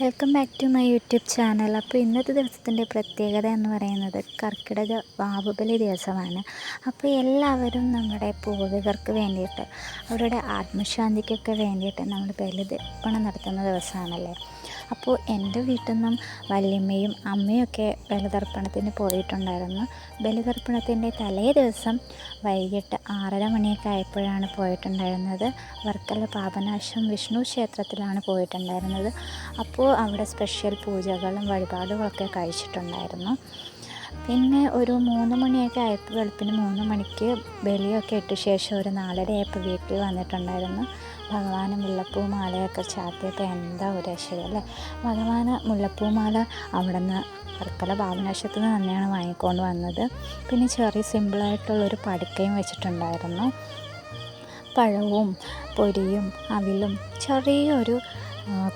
Welcome back to my YouTube channel അപ്പോൾ ഇന്നത്തെ ദിവസത്തിന്റെ പ്രത്യേകത എന്ന് പറയുന്നത് കർക്കിടക വാവുബലി ദിവസമാണ്. അപ്പോൾ എല്ലാവരും നമ്മുടെ പൂർവികർക്ക് വേണ്ടിയിട്ട് അവരുടെ ആത്മശാന്തിക്കൊക്കെ വേണ്ടിയിട്ട് നമ്മൾ ബലിതർപ്പണം നടത്തുന്ന ദിവസമാണല്ലേ? അപ്പോൾ എന്റെ വീട്ടിൽ നിന്നും വല്യമ്മയും അമ്മയൊക്കെ ബലിതർപ്പണത്തിന് പോയിട്ടുണ്ടായിരുന്നു. ബലിതർപ്പണത്തിന്റെ തലേ ദിവസം വൈകിട്ട് ആറര മണിയൊക്കെ ആയപ്പോഴാണ് പോയിട്ടുണ്ടായിരുന്നത്. വർക്കല പാപനാശം വിഷ്ണു ക്ഷേത്രത്തിലാണ് പോയിട്ടുണ്ടായിരുന്നത്. അപ്പോൾ അവിടെ സ്പെഷ്യൽ പൂജകളും വഴിപാടുകളൊക്കെ കഴിച്ചിട്ടുണ്ടായിരുന്നു. പിന്നെ ഒരു മൂന്ന് മണിയൊക്കെ ആയപ്പോൾ വെളുപ്പിന് മൂന്ന് മണിക്ക് ബലിയൊക്കെ ഇട്ട ശേഷം ഒരു നാലരയായപ്പോൾ വീട്ടിൽ വന്നിട്ടുണ്ടായിരുന്നു. ഭഗവാന് മുല്ലപ്പൂ മാലയൊക്കെ ചാത്തിയപ്പോൾ എന്താ ഒരു രക്ഷയും അല്ലേ? ഭഗവാന് മുല്ലപ്പൂ മാല അവിടെ നിന്ന് വർക്കല ഭാവനാശത്തു നിന്ന് തന്നെയാണ് വാങ്ങിക്കൊണ്ട് വന്നത്. പിന്നെ ചെറിയ സിമ്പിളായിട്ടുള്ളൊരു പടുക്കയും വെച്ചിട്ടുണ്ടായിരുന്നു. പഴവും പൊരിയും അവിലും ചെറിയൊരു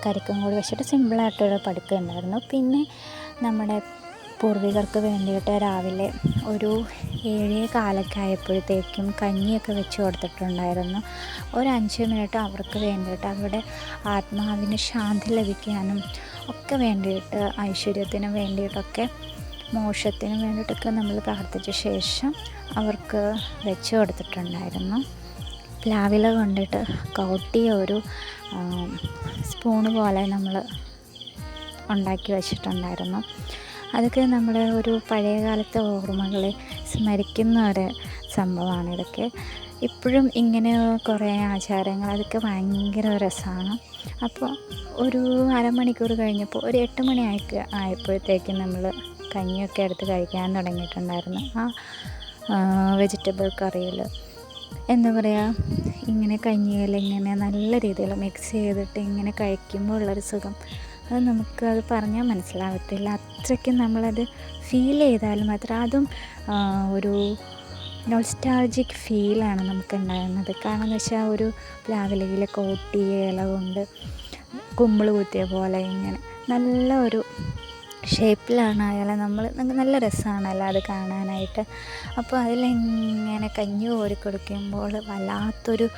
കരിക്കും കൂടി വെച്ചിട്ട് സിമ്പിളായിട്ടൊരു പഠിക്കുന്നുണ്ടായിരുന്നു പിന്നെ നമ്മുടെ പൂർവികർക്ക് വേണ്ടിയിട്ട് രാവിലെ ഒരു ഏഴേ കാലൊക്കെ ആയപ്പോഴത്തേക്കും കഞ്ഞിയൊക്കെ വെച്ച് കൊടുത്തിട്ടുണ്ടായിരുന്നു. ഒരു അഞ്ച് മിനിറ്റ് അവർക്ക് വേണ്ടിയിട്ട് അവരുടെ ആത്മാവിന് ശാന്തി ലഭിക്കാനും ഒക്കെ വേണ്ടിയിട്ട് ഐശ്വര്യത്തിനും വേണ്ടിയിട്ടൊക്കെ മോശത്തിനും വേണ്ടിയിട്ടൊക്കെ നമ്മൾ പ്രാർത്ഥിച്ച ശേഷം അവർക്ക് വെച്ച് കൊടുത്തിട്ടുണ്ടായിരുന്നു. പ്ലാവില കൊണ്ടിട്ട് കൗട്ടിയ ഒരു സ്പൂണ് പോലെ നമ്മൾ ഉണ്ടാക്കി വെച്ചിട്ടുണ്ടായിരുന്നു. അതൊക്കെ നമ്മുടെ ഒരു പഴയ കാലത്തെ ഓർമ്മകളെ സ്മരിക്കുന്ന ഒരു സംഭവമാണ് ഇതൊക്കെ. ഇപ്പോഴും ഇങ്ങനെ കുറേ ആചാരങ്ങൾ അതൊക്കെ ഭയങ്കര രസമാണ്. അപ്പോൾ ഒരു അരമണിക്കൂർ കഴിഞ്ഞപ്പോൾ ഒരു എട്ട് മണി ആയി ആയപ്പോഴത്തേക്കും നമ്മൾ കഞ്ഞിയൊക്കെ എടുത്ത് കഴിക്കാൻ തുടങ്ങിയിട്ടുണ്ടായിരുന്നു. ആ വെജിറ്റബിൾ കറിയിൽ എന്താ പറയുക ഇങ്ങനെ കഞ്ഞിയിൽ ഇങ്ങനെ നല്ല രീതിയിൽ മിക്സ് ചെയ്തിട്ട് ഇങ്ങനെ കഴിക്കുമ്പോൾ ഉള്ളൊരു സുഖം. അത് നമുക്ക് അത് പറഞ്ഞാൽ മനസ്സിലാവത്തില്ല. അത്രയ്ക്ക് നമ്മളത് ഫീൽ ചെയ്താലും മാത്രം അതും ഒരു നൊൾസ്റ്റാൾജിക് ഫീലാണ് നമുക്ക് ഉണ്ടാകുന്നത്. കാരണം എന്ന് വെച്ചാൽ ഒരു പ്ലാവിലയിലെ കോട്ടിയ ഇല കൊണ്ട് കുമ്പിൾ കുത്തിയ പോലെ ഇങ്ങനെ നല്ല ഒരു ഷേപ്പിലാണ് അയാൾ നമ്മൾ നല്ല രസമാണല്ലോ അത് കാണാനായിട്ട്. അപ്പോൾ അതിലിങ്ങനെ കഞ്ഞി കോരി കൊടുക്കുമ്പോൾ വല്ലാത്തൊരു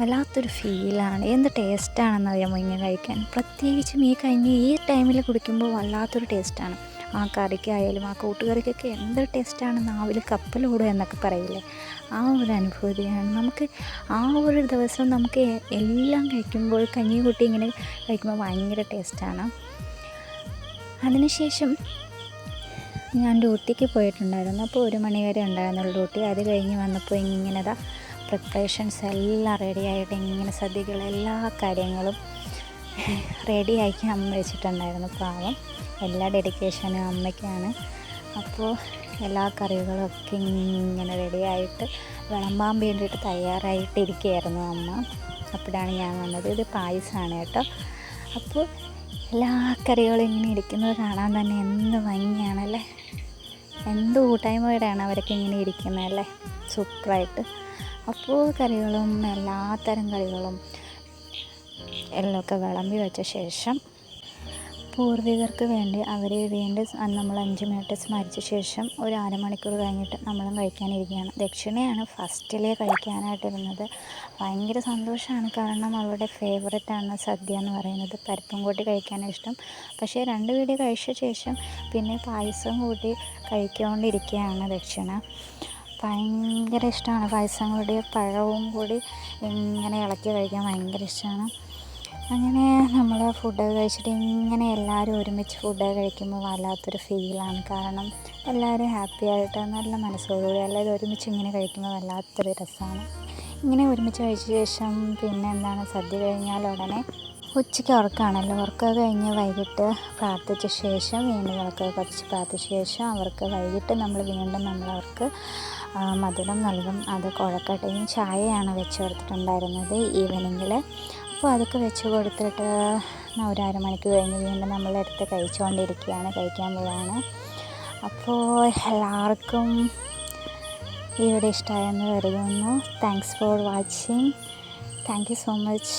വല്ലാത്തൊരു ഫീലാണ്. എന്ത് ടേസ്റ്റാണെന്ന് അറിയാമോ ഇങ്ങനെ കഴിക്കാൻ? പ്രത്യേകിച്ചും ഈ കഞ്ഞി ഈ ടൈമിൽ കുടിക്കുമ്പോൾ വല്ലാത്തൊരു ടേസ്റ്റാണ്. ആ കറിക്കായാലും ആ കൂട്ടുകറിക്കൊക്കെ എന്ത് ടേസ്റ്റാണ് നാവിൽ കപ്പലോടുക എന്നൊക്കെ പറയില്ലേ? ആ ഒരു അനുഭൂതിയാണ്. നമുക്ക് ആ ഒരു ദിവസം നമുക്ക് എല്ലാം കഴിക്കുമ്പോൾ കഞ്ഞി കൂട്ടി ഇങ്ങനെ കഴിക്കുമ്പോൾ ഭയങ്കര ടേസ്റ്റാണ്. അതിനുശേഷം ഞാൻ ഡ്യൂട്ടിക്ക് പോയിട്ടുണ്ടായിരുന്നു. അപ്പോൾ ഒരു മണി വരെ ഉണ്ടായിരുന്നുള്ളൂ ഡ്യൂട്ടി. അത് കഴിഞ്ഞ് വന്നപ്പോൾ ഇങ്ങനെതാ പ്രിപ്പറേഷൻസ് എല്ലാം റെഡിയായിട്ട് ഇങ്ങനെ സദ്യകൾ എല്ലാ കാര്യങ്ങളും റെഡിയാക്കി അമ്മ വെച്ചിട്ടുണ്ടായിരുന്നു പാവം. എല്ലാ ഡെഡിക്കേഷനും അമ്മയ്ക്കാണ്. അപ്പോൾ എല്ലാ കറികളും ഒക്കെ ഇങ്ങനെ റെഡിയായിട്ട് വിളമ്പാൻ വേണ്ടിയിട്ട് തയ്യാറായിട്ടിരിക്കുകയായിരുന്നു അമ്മ. അപ്പോഴാണ് ഞാൻ വന്നത്. ഇത് പായസമാണ് കേട്ടോ. അപ്പോൾ എല്ലാ കറികളും ഇങ്ങനെ ഇരിക്കുന്നത് കാണാൻ തന്നെ എന്ത് ഭംഗിയാണല്ലേ? എന്ത് കൂട്ടായ്മയോടെയാണ് അവരൊക്കെ ഇങ്ങനെ ഇരിക്കുന്നത് അല്ലേ സൂപ്പറായിട്ട്. അപ്പോൾ കറികളും എല്ലാത്തരം കറികളും എല്ലാം ഒക്കെ വിളമ്പി വെച്ച ശേഷം പൂർവികർക്ക് വേണ്ടി അവരെ വേണ്ടി നമ്മൾ അഞ്ച് മിനിറ്റ് സ്മരിച്ച ശേഷം ഒരു അരമണിക്കൂർ കഴിഞ്ഞിട്ട് നമ്മളും കഴിക്കാനിരിക്കുകയാണ്. ദക്ഷിണയാണ് ഫസ്റ്റിലേ കഴിക്കാനായിട്ടിരുന്നത്. ഭയങ്കര സന്തോഷമാണ് കാരണം അവളുടെ ഫേവററ്റാണ് സദ്യ എന്ന് പറയുന്നത്. പരിപ്പും കൂട്ടി കഴിക്കാനും ഇഷ്ടം. പക്ഷേ രണ്ട് വീട് കഴിച്ച ശേഷം പിന്നെ പായസം കൂട്ടി കഴിക്കൊണ്ടിരിക്കുകയാണ് ദക്ഷിണ. ഭയങ്കര ഇഷ്ടമാണ്. പായസം കൂടി പഴവും കൂടി ഇങ്ങനെ ഇളക്കി കഴിക്കാൻ ഭയങ്കര ഇഷ്ടമാണ്. അങ്ങനെ നമ്മൾ ഫുഡ് കഴിച്ചിട്ട് ഇങ്ങനെ എല്ലാവരും ഒരുമിച്ച് ഫുഡ് കഴിക്കുമ്പോൾ വല്ലാത്തൊരു ഫീലാണ് കാരണം എല്ലാവരും ഹാപ്പി ആയിട്ട് നല്ല മനസ്സോടുകൂടി എല്ലാവരും ഒരുമിച്ച് ഇങ്ങനെ കഴിക്കുമ്പോൾ വല്ലാത്തൊരു രസമാണ് ഇങ്ങനെ ഒരുമിച്ച് കഴിച്ച ശേഷം പിന്നെ എന്താണ്? സദ്യ കഴിഞ്ഞാൽ ഉടനെ ഉച്ചയ്ക്ക് ഉറക്കമാണല്ലോ ഉറക്കം കഴിഞ്ഞ് വൈകിട്ട് പ്രാർത്ഥിച്ച ശേഷം വീണ്ടും വിളക്കൊക്കെ കത്തിച്ച് പ്രാർത്ഥിച്ച ശേഷം അവർക്ക് വൈകിട്ട് നമ്മൾ വീണ്ടും നമ്മൾ അവർക്ക് മധുരം നൽകും. അത് കുഴക്കട്ടയും ചായയാണ് വെച്ച് കൊടുത്തിട്ടുണ്ടായിരുന്നത്. ഈവനിങ്ങിൽ അപ്പോൾ അതൊക്കെ വെച്ച് കൊടുത്തിട്ട് ഒരു അരമണിക്കൂർ കഴിഞ്ഞ് വീണ്ടും നമ്മളെടുത്ത് കഴിച്ചുകൊണ്ടിരിക്കുകയാണ് കഴിക്കാൻ പോവാണ് അപ്പോൾ എല്ലാവർക്കും വീഡിയോ ഇഷ്ടമായെന്ന് കരുതുന്നു. Thanks for watching thank you so much